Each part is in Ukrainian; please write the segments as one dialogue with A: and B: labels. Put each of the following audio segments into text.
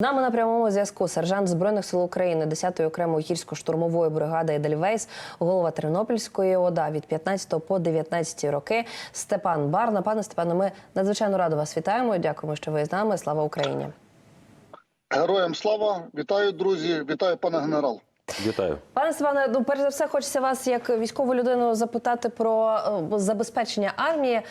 A: Нами на прямому зв'язку сержант збройних сил України 10-ї окремої гірсько-штурмової бригади Едельвейс, голова Тернопільської ОДА від 15 по 19 роки Степан Барна. Пане Степане, ми надзвичайно радо вас вітаємо. Дякуємо, що ви з нами. Слава Україні!
B: Героям слава, вітаю, друзі, вітаю, пане генерал.
C: Вітаю.
A: Пане Степане, ну перш за все, хочеться вас як військову людину запитати про е, забезпечення армії. Е,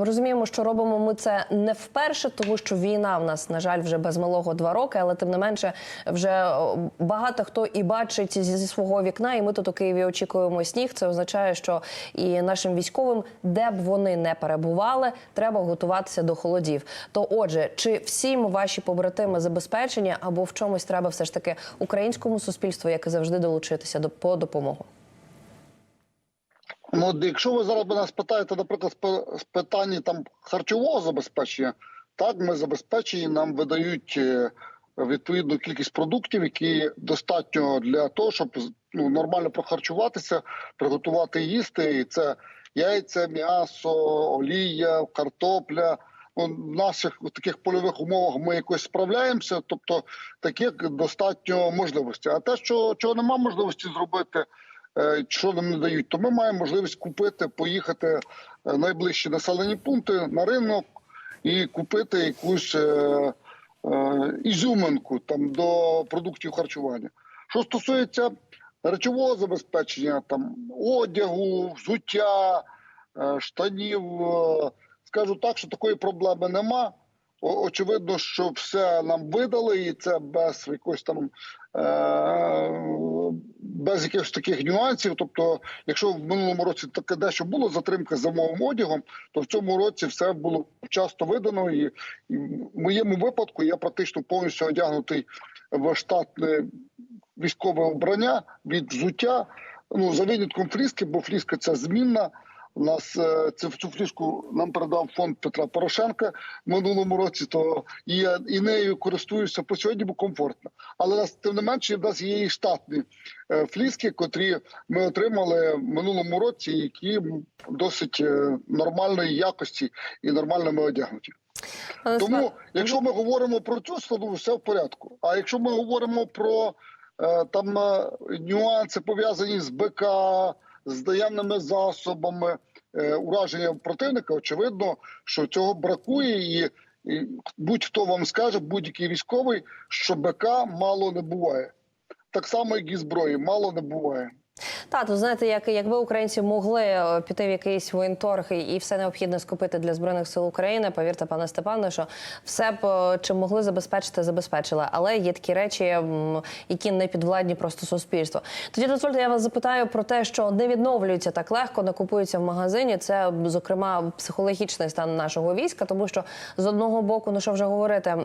A: розуміємо, що робимо ми це не вперше, тому що війна в нас, на жаль, вже без малого два роки, але тим не менше, вже е, багато хто і бачить зі, свого вікна, і ми тут у Києві очікуємо сніг. Це означає, що і нашим військовим, де б вони не перебували, треба готуватися до холодів. То, отже, чи всім ваші побратими забезпечені, або в чомусь треба все ж таки українському суспільству, як і завжди, долучитися до по допомогу?
B: Ну, якщо ви зараз мене спитаєте, наприклад, з питання там харчового забезпечення, так ми забезпечені, нам видають е, відповідну кількість продуктів, які достатньо для того, щоб ну, нормально прохарчуватися, приготувати їсти. І це яйця, м'ясо, олія, картопля. В наших таких польових умовах ми якось справляємося, тобто таких достатньо можливостей. А те, що чого немає можливості зробити, е, що нам не дають, то ми маємо можливість купити, поїхати е, найближчі населені пункти на ринок і купити якусь е, е, ізюминку там до продуктів харчування. Що стосується речового забезпечення, там одягу, взуття, е, штанів. Скажу так, що такої проблеми нема. Очевидно, що все нам видали, і це без якось там е- без якихось таких нюансів. Тобто, якщо в минулому році таке дещо було затримка з зимовим одягом, то в цьому році все було часто видано. І, і в моєму випадку я практично повністю одягнутий в штатне військове обрання від взуття. Ну за винятком фліски, бо фліска це змінна. У нас е, цю цю флішку нам передав фонд Петра Порошенка в минулому році. То і я і нею користуюся по сьогодні, бо комфортно. Але нас тим не менше в нас є і штатні е, фліски, котрі ми отримали в минулому році, які досить е, нормальної якості і нормально ми одягнуті.
A: Пане
B: Тому,
A: Степане,
B: якщо ми говоримо про цю складову, все в порядку. А якщо ми говоримо про там нюанси пов'язані з БК, з наявними засобами е, ураження противника, очевидно, що цього бракує, і будь-хто вам скаже, будь-який військовий, що БК мало не буває. Так само, як і зброї, мало не буває.
A: Та, то знаєте, як якби українці могли е, піти в якийсь воєнторг і, і все необхідне скупити для збройних сил України, повірте, пане Степане, що все б е, чим могли забезпечити, забезпечили. Але є такі речі, які не підвладні просто суспільству. Тоді дозвольте, я вас запитаю про те, що не відновлюється так легко, не купується в магазині. Це зокрема психологічний стан нашого війська, тому що з одного боку, ну що вже говорити,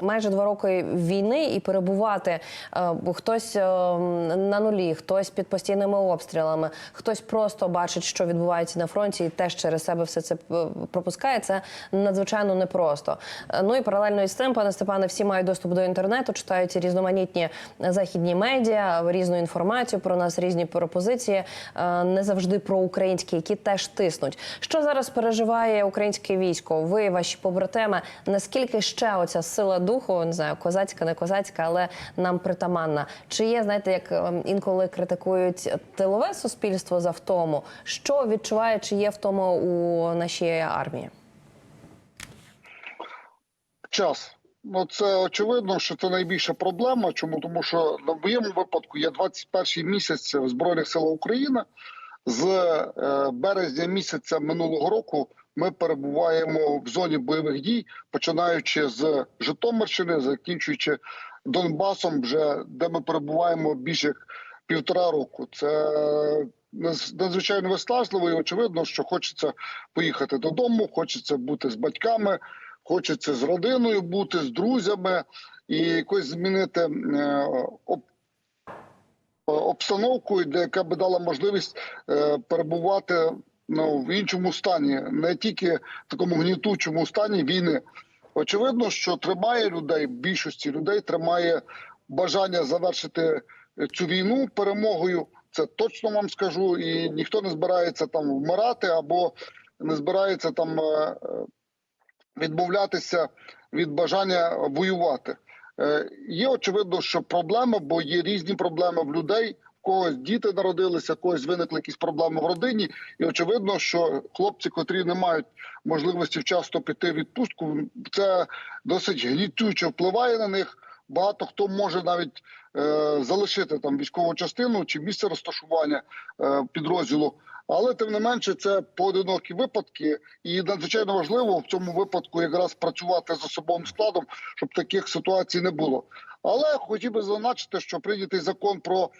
A: майже два роки війни і перебувати е, хтось на нулі, хтось під постійними обстрілами, хтось просто бачить, що відбувається на фронті, і теж через себе все це е, пропускає. Це надзвичайно непросто. Е, Ну і паралельно із цим, пане Степане, всі мають доступ до інтернету, читають різноманітні західні медіа, різну інформацію про нас, різні пропозиції, е, не завжди про українські, які теж тиснуть. Що зараз переживає українське військо? Ви, ваші побратими, наскільки ще оця сила духу, не знаю, козацька, не козацька, але нам притаманна? Чи є, знаєте, як ем, інколи критикують тилове суспільство за втому? Що відчуває, чи є втома у нашій армії?
B: час. Ну це очевидно, що це найбільша проблема. Чому тому, що на моєму випадку я 21 місяць в збройних силах України. З е, березня місяця минулого року ми перебуваємо в зоні бойових дій, починаючи з Житомирщини, закінчуючи Донбасом, вже де ми перебуваємо більше як півтора року. Це надзвичайно виснажливо і очевидно, що хочеться поїхати додому, хочеться бути з батьками, хочеться з родиною бути, з друзями і якось змінити е, обстановку, де- яка би дала можливість е, перебувати ну, в іншому стані, не тільки в такому гнітучому стані війни. Очевидно, що тримає людей, більшості людей тримає бажання завершити цю війну перемогою. Це точно вам скажу, і ніхто не збирається там вмирати або не збирається там е, е, відмовлятися від бажання воювати. Е, Є очевидно, що проблема, бо є різні проблеми в людей. В когось діти народилися, в когось виникли якісь проблеми в родині, і очевидно, що хлопці, котрі не мають можливості вчасно піти в відпустку, це досить гнітюче впливає на них. Багато хто може навіть е, залишити там військову частину чи місце розташування е, підрозділу. Але тим не менше, це поодинокі випадки, і надзвичайно важливо в цьому випадку якраз працювати з особовим складом, щоб таких ситуацій не було. Але хотів би зазначити, що прийнятий закон про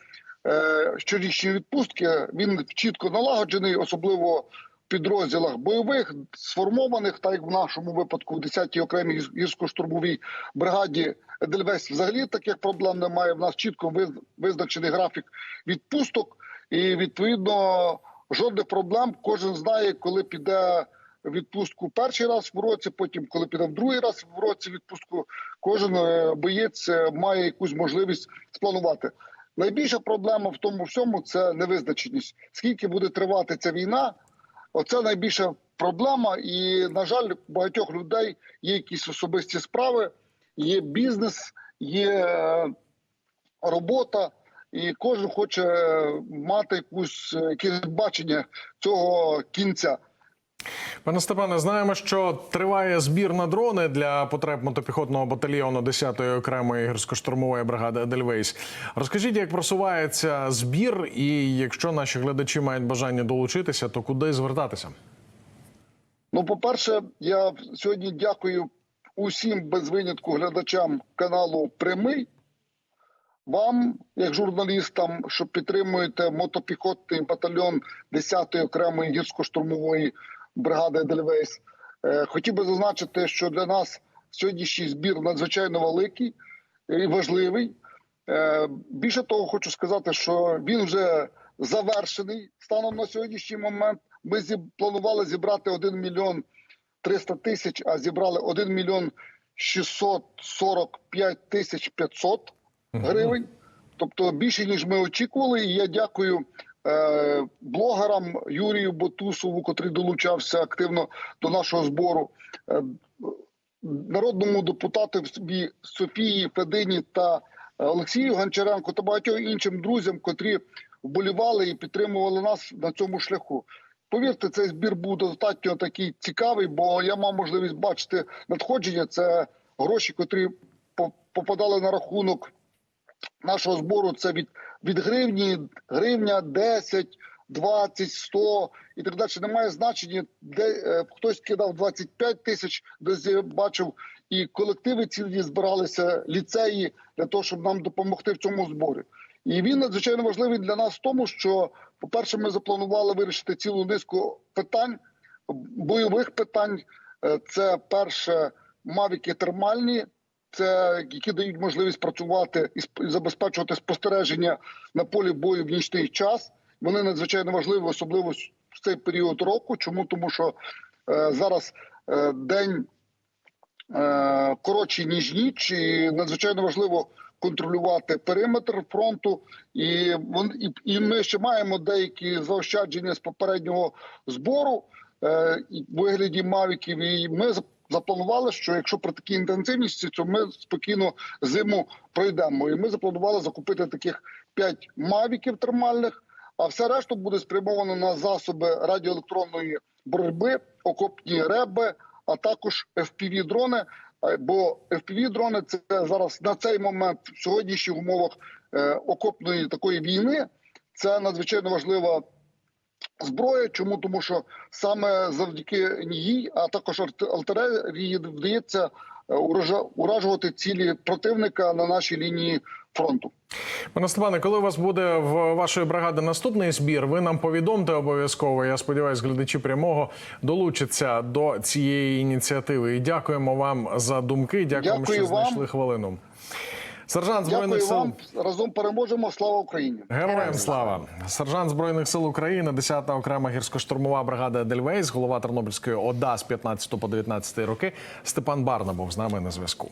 B: е, щорічні відпустки він чітко налагоджений, особливо підрозділах бойових, сформованих, так як в нашому випадку в 10-й окремій гір- гірсько-штурмовій бригаді Едельвейс взагалі таких проблем немає. В нас чітко визначений графік відпусток, і відповідно жодних проблем. Кожен знає, коли піде відпустку перший раз в році, потім коли піде в другий раз в році відпустку. Кожен е, боєць е, має якусь можливість спланувати. Найбільша проблема в тому всьому це невизначеність. Скільки буде тривати ця війна? Оце найбільша проблема. І на жаль, багатьох людей є якісь особисті справи, є бізнес, є е, робота, і кожен хоче мати якусь е, якесь бачення цього кінця.
C: Пане Степане, знаємо, що триває збір на дрони для потреб мотопіхотного батальйону 10-ї окремої гірсько-штурмової бригади Едельвейс. Розкажіть, як просувається збір, і якщо наші глядачі мають бажання долучитися, то куди звертатися?
B: Ну, по-перше, я сьогодні дякую усім без винятку глядачам каналу Прямий. Вам, як журналістам, що підтримуєте мотопіхотний батальйон 10-ї окремої гірсько-штурмової бригади Едельвейс. Е, Хотів би зазначити, що для нас сьогоднішній збір надзвичайно великий і важливий. Е, Більше того, хочу сказати, що він вже завершений станом на сьогоднішній момент. Ми планували зібрати 1 мільйон 300 тисяч, а зібрали 1 мільйон 645 тисяч 500 гривень. Тобто більше ніж ми очікували. І я дякую блогерам Юрію Ботусову, котрий долучався активно до нашого збору. Е, народному депутату Софії Федині та Олексію Гончаренко та багатьом іншим друзям, котрі вболівали і підтримували нас на цьому шляху. Повірте, цей збір був достатньо такий цікавий, бо я мав можливість бачити надходження. Це гроші, котрі попадали на рахунок нашого збору. Це від, від гривні, гривня 10, 20, 100 і так далі. Немає значення, де е, хтось кидав 25 тисяч, десь я бачив, і колективи цілі збиралися ліцеї для того, щоб нам допомогти в цьому зборі. І він надзвичайно важливий для нас в тому, що, по-перше, ми запланували вирішити цілу низку питань, бойових питань. Е, Це перше мавіки термальні, це які дають можливість працювати і забезпечувати спостереження на полі бою в нічний час. Вони надзвичайно важливі, особливо в цей період року. Чому тому, що е, зараз е, день е, коротший ніж ніч, і надзвичайно важливо контролювати периметр фронту. І вон і, і ми ще маємо деякі заощадження з попереднього збору е, вигляді мавіків. І ми запланували, що якщо при такій інтенсивності, то ми спокійно зиму пройдемо. І ми запланували закупити таких 5 мавіків термальних. А все решта буде спрямовано на засоби радіоелектронної боротьби, окопні реби, а також fpv дрони. Е, Бо fpv дрони це зараз на цей момент в сьогоднішніх умовах е, окопної такої війни. Це надзвичайно важлива зброя. Чому тому, що саме завдяки їй, а також арт- артилерії, вдається е, уражувати цілі противника на нашій лінії фронту.
C: Пане Степане, коли у вас буде в вашої бригади наступний збір, ви нам повідомте обов'язково. Я сподіваюся, глядачі прямого долучаться до цієї ініціативи. І дякуємо вам за думки. Дякуємо,
B: Дякую
C: що
B: вам.
C: знайшли хвилину. Сержант збройних
B: Дякую
C: сил.
B: вам разом переможемо. Слава Україні!
C: Героям слава! Сержант збройних сил України, 10-та окрема гірсько-штурмова бригада Дельвейс, голова Тернопільської ОДА з 15 по 19 роки. Степан Барна був з нами на зв'язку.